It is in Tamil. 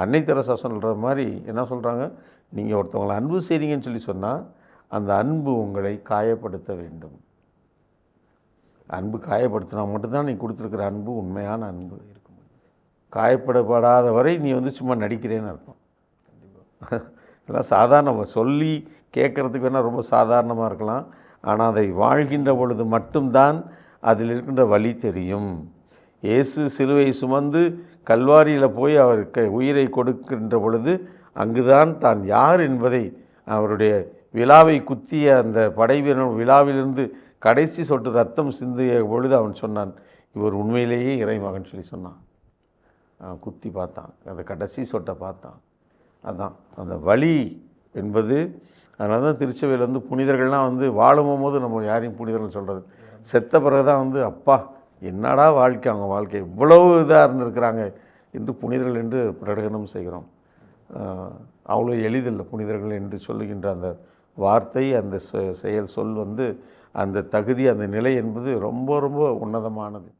அன்னை தெரசா சொல்கிற மாதிரி என்ன சொல்கிறாங்க நீங்கள் ஒருத்தவங்களை அன்பு செய்கிறீங்கன்னு சொல்லி சொன்னால் அந்த அன்பு உங்களை காயப்படுத்த வேண்டும். அன்பு காயப்படுத்தினா மட்டும்தான் நீ கொடுத்துருக்குற அன்பு உண்மையான அன்பு. காயப்படப்படாத வரை நீ வந்து சும்மா நடிக்கிறேன்னு அர்த்தம். எல்லாம் சாதாரண சொல்லி கேட்குறதுக்கு வேணால் ரொம்ப சாதாரணமாக இருக்கலாம். ஆனால் அதை வாழ்கின்ற பொழுது மட்டும்தான் அதில் இருக்கின்ற வழி தெரியும். இயேசு சிலுவை சுமந்து கல்வாரியில் போய் அவர் க உயிரை கொடுக்கின்ற பொழுது அங்குதான் தான் யார் என்பதை அவருடைய விழாவை குத்திய அந்த படைவீரன் விழாவிலிருந்து கடைசி சொட்டு ரத்தம் சிந்திய பொழுது அவன் சொன்னான் இவர் உண்மையிலேயே இறைமகன் சொல்லி சொன்னான். அவன் குத்தி பார்த்தான் அந்த கடைசி சொட்டை பார்த்தான். அதான் அந்த வழி என்பது அதனால தான் திருச்சபையில் வந்து புனிதர்கள்லாம் வந்து வாழும் போது நம்ம யாரையும் புனிதர்கள் சொல்கிறது செத்த பிறகு தான் வந்து அப்பா என்னடா வாழ்க்கை? அவங்க வாழ்க்கை இவ்வளவு இதாக இருந்திருக்கிறாங்க என்று புனிதர்கள் என்று பிரகடனம் செய்கிறோம். அவ்வளோ எளிதில்லை புனிதர்கள் என்று சொல்லுகின்ற அந்த வார்த்தை அந்த செ- செயல் சொல் வந்து அந்த தகுதி அந்த நிலை என்பது ரொம்ப ரொம்ப உன்னதமானது.